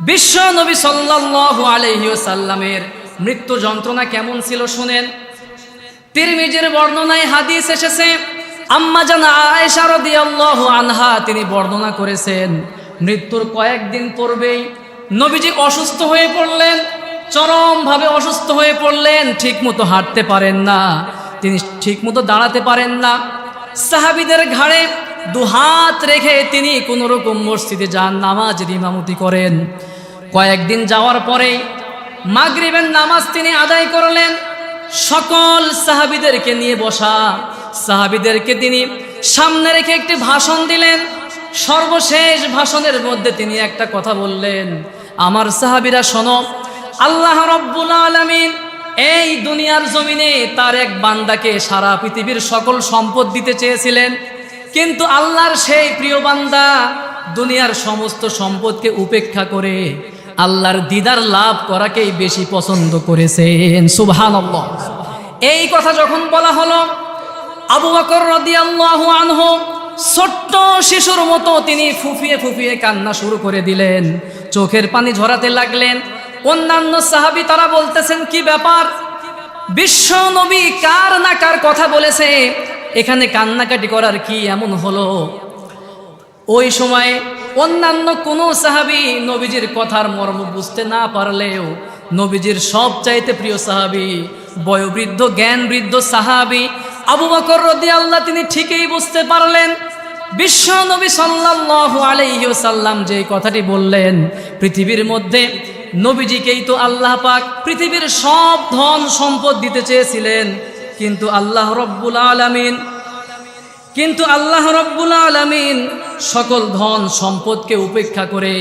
বিশ্ব নবী সাল্লাল্লাহু আলাইহি ওয়াসাল্লামের মৃত্যু যন্ত্রণা কেমন ছিল শুনেন? তিরমিজের বর্ণনায় হাদিস এসেছে, আম্মা জানা আয়েশা রাদিয়াল্লাহু আনহা, তিনি বর্ণনা করেছেন, মৃত্যুর কয়েকদিন পূর্বেই নবীজি অসুস্থ হয়ে পড়লেন, চরমভাবে অসুস্থ হয়ে পড়লেন, ঠিকমতো হাঁটতে পারেন না, তিনি ঠিকমতো দাঁড়াতে পারেন না। সাহাবিদের ঘাড়ে দুহাত রেখে তিনি কোনো রকম মসজিদে যান, নামাজ ইমামতি করেন। কয়েকদিন যাওয়ার পরেই মাগরিবের নামাজ তিনি আদায় করলেন। সকল সাহাবিদেরকে নিয়ে বসা, সাহাবিদেরকে তিনি সামনে রেখে একটি ভাষণ দিলেন। সর্বশেষ ভাষণের মধ্যে তিনি একটা কথা বললেন, আমার সাহাবিরা শোনো, আল্লাহ রব্বুল আলামিন এই দুনিয়ার জমিনে তার এক বান্দাকে সারা পৃথিবীর সকল সম্পদ দিতে চেয়েছিলেন। কিন্তু আল্লাহর সেই প্রিয় বান্দা দুনিয়ার সমস্ত সম্পদকে উপেক্ষা করে আল্লাহর দিদার লাভ করাকেই বেশি পছন্দ করেছেন। সুবহানাল্লাহ। এই কথা যখন বলা হলো, আবু বকর রাদিয়াল্লাহু আনহু ছোট্ট শিশুর মতো তিনি ফুফিয়ে ফুফিয়ে কান্না শুরু করে দিলেন। চোখের পানি ঝরাতে লাগলেন। অন্যান্য সাহাবি তারা বলতেছেন, কি ব্যাপার? বিশ্ব নবী কার না কার কথা বলেছে? এখানে কান্নাকাটি করার কি এমন হলো? ওই সময়ে অন্যান্য কোনো সাহাবি নবীজির কথার মর্ম বুঝতে না পারলেও নবীজির সব চাইতে প্রিয় সাহাবি, বয়োবৃদ্ধ জ্ঞান বৃদ্ধ সাহাবি আবু বকর রদি আল্লাহ তিনি ঠিকই বুঝতে পারলেন। বিশ্ব নবী আলাইহি সাল্লাম যে কথাটি বললেন, পৃথিবীর মধ্যে নবীজিকেই তো আল্লাহ পাক পৃথিবীর সব ধন সম্পদ দিতে চেয়েছিলেন। কিন্তু আল্লাহ রব্বুল আলামিন, কিন্তু আল্লাহ রব্বুল আলমিন সকল ধন সম্পদকে উপেক্ষা করে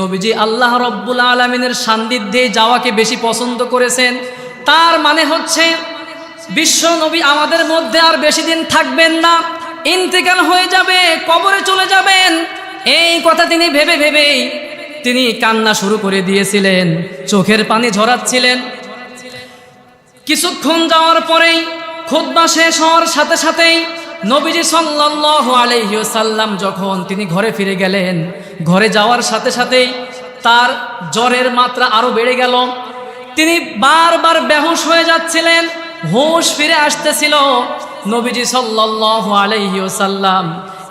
নবীজি আল্লাহ রব্বুল আলমিনের সান্নিধ্যে যাওয়াকে বেশি পছন্দ করেছেন। তার মানে হচ্ছে, বিশ্ব নবী আমাদের মধ্যে আর বেশি দিন থাকবেন না, ইন্তেকাল হয়ে যাবে, কবরে চলে যাবেন। এই কথা তিনি ভেবে ভেবেই তিনি কান্না শুরু করে দিয়েছিলেন, চোখের পানি ঝরাচ্ছিলেন। কিছুক্ষণ যাওয়ার পরেই খুদ্া শেষ হওয়ার সাথে সাথেই নবীজি সাল্লাল্লাহু আলাইহি সাল্লাম যখন তিনি ঘরে ফিরে গেলেন, ঘরে যাওয়ার সাথে সাথেই তার জ্বরের মাত্রা আরও বেড়ে গেল। তিনি বারবার বেহুশ হয়ে যাচ্ছিলেন, হুঁশ ফিরে আসতেছিল নবীজি সাল্লাল্লাহু আলাইহি সাল্লাম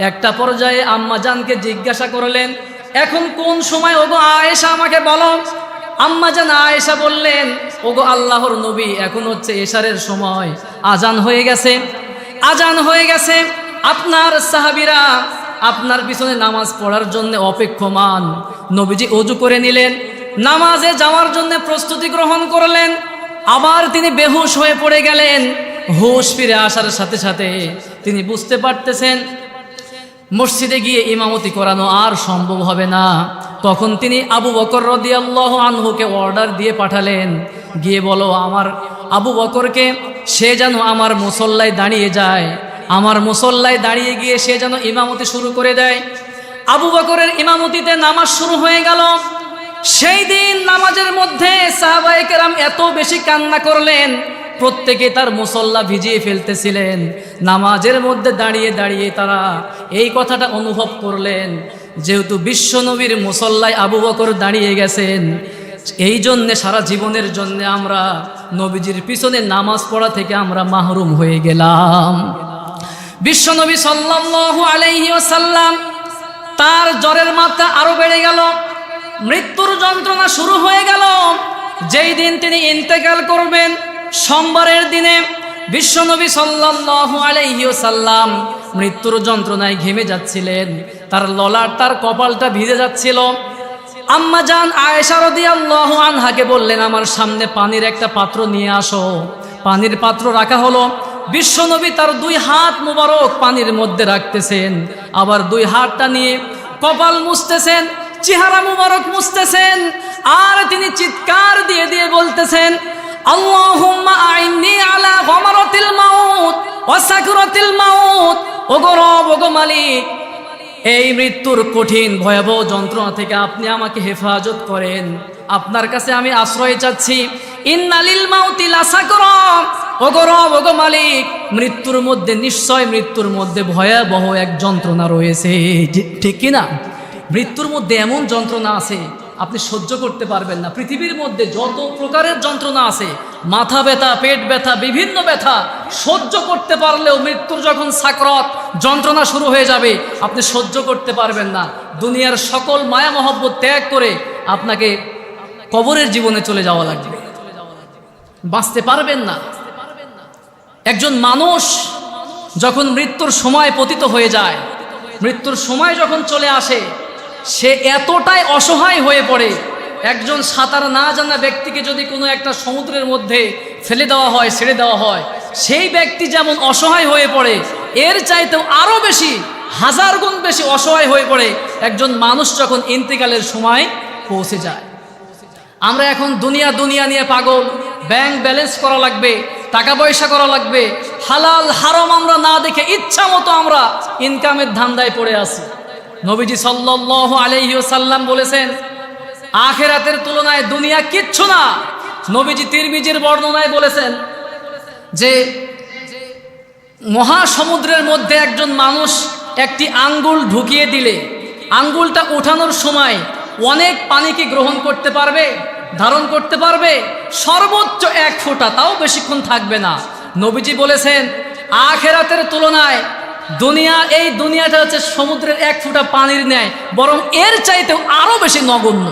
একটা পর্যায়ে আম্মাজানকে জিজ্ঞাসা করলেন, এখন কোন সময় ওগো আয়েশা আমাকে বলো? আম্মা জান আয়েশা বললেন ওগো আল্লাহর নবী, এখন হচ্ছে এশারের সময়। আজান হয়ে গেছে। আজান হয়ে গেছে। আপনার সাহাবিরা আপনার পিছনে নামাজ পড়ার জন্য অপেক্ষমান। নবীজি অজু করে নিলেন। নামাজে যাওয়ার জন্য প্রস্তুতি গ্রহণ করলেন। আবার তিনি বেহুশ হয়ে পড়ে গেলেন। হুশ ফিরে আসার সাথে সাথে তিনি বুঝতে পারতেছেন, মসজিদে গিয়ে ইমামতি করানো আর সম্ভব হবে না। তখন তিনি আবু বকর রদিয়াল্লাহ আনহুকে অর্ডার দিয়ে পাঠালেন। গিয়ে বলো, আমার আবু বকরকে সে যেন আমার মুসল্লায় দাঁড়িয়ে যায়, আমার মুসল্লায় দাঁড়িয়ে গিয়ে সে যেন ইমামতি শুরু করে দেয়। আবু বকরের ইমামতিতে নামাজ শুরু হয়ে গেল। সেই দিন নামাজের মধ্যে সাহাবাইকেরাম এত বেশি কান্না করলেন, প্রত্যেকে তার মুসল্লা ভিজিয়ে ফেলতেছিলেন। নামাজের মধ্যে দাঁড়িয়ে দাঁড়িয়ে তারা এই কথাটা অনুভব করলেন, যেহেতু বিশ্বনবীর মুসল্লায় আবু বকর দাঁড়িয়ে গেছেন এই জন্যে সারা জীবনের জন্য আমরা নবীজির পিছনে নামাজ পড়া থেকে আমরা মাহরুম হয়ে গেলাম। বিশ্বনবী আলাইহি ওয়াসাল্লাম তার জ্বরের মাত্রা আরও বেড়ে গেল, মৃত্যুর যন্ত্রণা শুরু হয়ে গেল। যেই দিন তিনি ইন্তেকাল করবেন, সোমবারের দিনে বিশ্বনবী সাল্লাল্লাহু আলাইহি ওয়াসাল্লাম মৃত্যুর যন্ত্রণায় ঘেমে যাচ্ছিলেন। তার ললার তার কপালটা ভিজে যাচ্ছিল। আম্মা জান আয়েশা রাদিয়াল্লাহু আনহাকে বললেন, আমার সামনে পানির একটা পাত্র নিয়ে আসো। পানির পাত্র রাখা হলো। বিশ্বনবী তার দুই হাত মুবারক পানির মধ্যে রাখতেছেন। আবার দুই হাতটা নিয়ে কপাল মুছতেছেন, চেহারা মুবারক মুছতেছেন, আর তিনি চিৎকার দিয়ে দিয়ে বলতেছেন আইন্নি আলা মাউত মাউত। ওগো রব, ওগো মালিক এই মৃত্যুর কঠিন ভয়াবহ যন্ত্রণা থেকে আপনি আমাকে হেফাজত করেন। আপনার কাছে আমি আশ্রয় চাচ্ছি। ইন্নালিল ওগো মালিক। মৃত্যুর মধ্যে, নিশ্চয় মৃত্যুর মধ্যে ভয়াবহ এক যন্ত্রণা রয়েছে। ঠিক কিনা মৃত্যুর মধ্যে এমন যন্ত্রণা আছে, আপনি সহ্য করতে পারবেন না। পৃথিবীর মধ্যে যত প্রকারের যন্ত্রণা আছে, মাথা ব্যথা, পেট ব্যথা, বিভিন্ন ব্যথা সহ্য করতে পারলেও মৃত্যুর যখন সাকরত, যন্ত্রণা শুরু হয়ে যাবে, আপনি সহ্য করতে পারবেন না। দুনিয়ার সকল মায়া মহব্বত ত্যাগ করে আপনাকে কবরের জীবনে চলে যাওয়া লাগবে। বাঁচতে পারবেন না। একজন মানুষ যখন মৃত্যুর সময় পতিত হয়ে যায়, মৃত্যুর সময় যখন চলে আসে, সে এতটাই অসহায় হয়ে পড়ে, একজন সাঁতার না জানা ব্যক্তিকে যদি কোনো একটা সমুদ্রের মধ্যে ফেলে দেওয়া হয়, ছেড়ে দেওয়া হয় সেই ব্যক্তি যেমন অসহায় হয়ে পড়ে, এর চাইতেও আরও বেশি, হাজার গুণ বেশি অসহায় হয়ে পড়ে একজন মানুষ যখন ইন্তেকালের সময় পৌঁছে যায়। আমরা এখন দুনিয়া দুনিয়া নিয়ে পাগল, ব্যাংক ব্যালেন্স করা লাগবে, টাকা পয়সা করা লাগবে, হালাল, হারম আমরা না দেখে ইচ্ছা মতো আমরা ইনকামের ধান্দায় পড়ে আছি। নবীজি সাল্লাহ আলহি সাল্লাম বলেছেন, আখেরাতের তুলনায় দুনিয়া কিচ্ছু না। নবীজি তিরমিজির বর্ণনায় বলেছেন যে মহাসমুদ্রের মধ্যে একজন মানুষ একটি আঙ্গুল ঢুকিয়ে দিলে, আঙ্গুলটা ওঠানোর সময় অনেক পানি কি গ্রহণ করতে পারবে, ধারণ করতে পারবে? সর্বোচ্চ এক ফোঁটা, তাও বেশিক্ষণ থাকবে না। নবীজি বলেছেন, আখেরাতের তুলনায় দুনিয়া, এই দুনিয়াটা হচ্ছে সমুদ্রের এক ফোঁটা পানির ন্যায়, বরং এর চাইতেও আরও বেশি নগণ্য।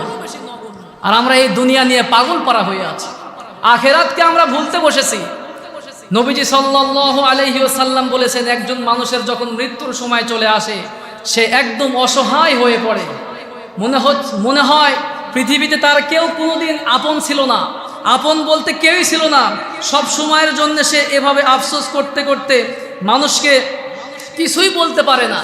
আর আমরা এই দুনিয়া নিয়ে পাগল পারা হয়ে আছি। আখেরাতকে আমরা ভুলতে বসেছি। নবীজি সাল্লাহ আলহি সাল্লাম বলেছেন, একজন মানুষের যখন মৃত্যুর সময় চলে আসে, সে একদম অসহায় হয়ে পড়ে। মনে হচ্ছে মনে হয় পৃথিবীতে তার কেউ কোনোদিন আপন ছিল না। আপন বলতে কেউই ছিল না। সব সময়ের জন্য সে এভাবে আফসোস করতে করতে মানুষকে কিছুই বলতে পারে না।